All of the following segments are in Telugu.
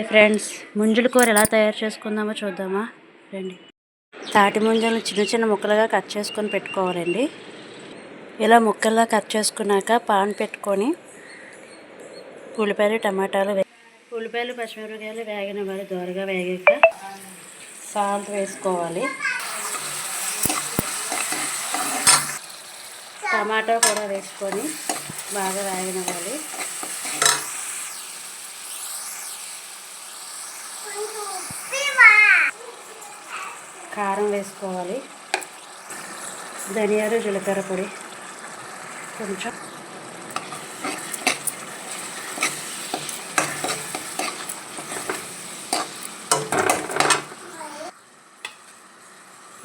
ఫ్రెండ్స్ ముంజుల కూర ఎలా తయారు చేసుకుందామో చూద్దామా? రండి. తాటి ముంజలను చిన్న చిన్న ముక్కలుగా కట్ చేసుకొని పెట్టుకోవాలండి. ఇలా ముక్కల్లా కట్ చేసుకున్నాక పాన్ పెట్టుకొని ఉల్లిపాయలు టమాటాలు ఉల్లిపాయలు పచ్చిమిరపకాయలు వేగనివ్వాలి దోరగా వేగాక సాల్ట్ వేసుకోవాలి. టమాటా కూడా వేసుకొని బాగా వేగనివ్వాలి కారం వేసుకోవాలి. ధనియాలు జీలకర్ర పొడి కొంచెం.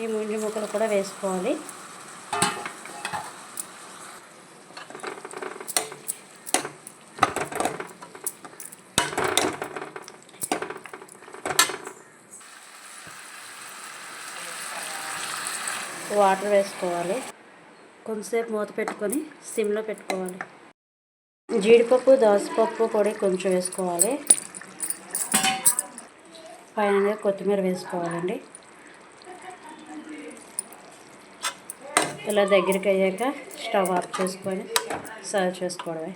ఈ ముంజి ముక్కలు కూడా వేసుకోవాలి. వాటర్ వేసుకోవాలి. కొంతసేపు మూత పెట్టుకొని సిమ్లో పెట్టుకోవాలి. జీడిపప్పు దోసపప్పు పొడి కొంచెం వేసుకోవాలి. పైన కొత్తిమీర వేసుకోవాలండి. ఇలా దగ్గరికి అయ్యాక స్టవ్ ఆఫ్ చేసుకొని సర్వ్ చేసుకోవడమే.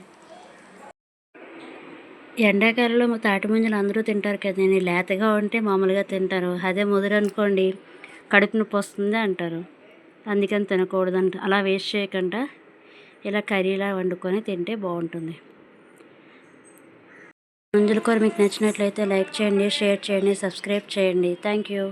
ఎండాకాలంలో మా తాటి ముంజలు అందరూ తింటారు కదండి లేతగా ఉంటే మామూలుగా తింటారు. అదే ముదురు అనుకోండి కడుపు నొప్పి వస్తుంది అంటారు. అందుకని తినకూడదంట. అలా వేస్ట్ చేయకుండా ఇలా కర్రీలా వండుకొని తింటే బాగుంటుంది. ముంజల కూర మీకు నచ్చినట్లయితే లైక్ చేయండి షేర్ చేయండి సబ్స్క్రైబ్ చేయండి. Thank you.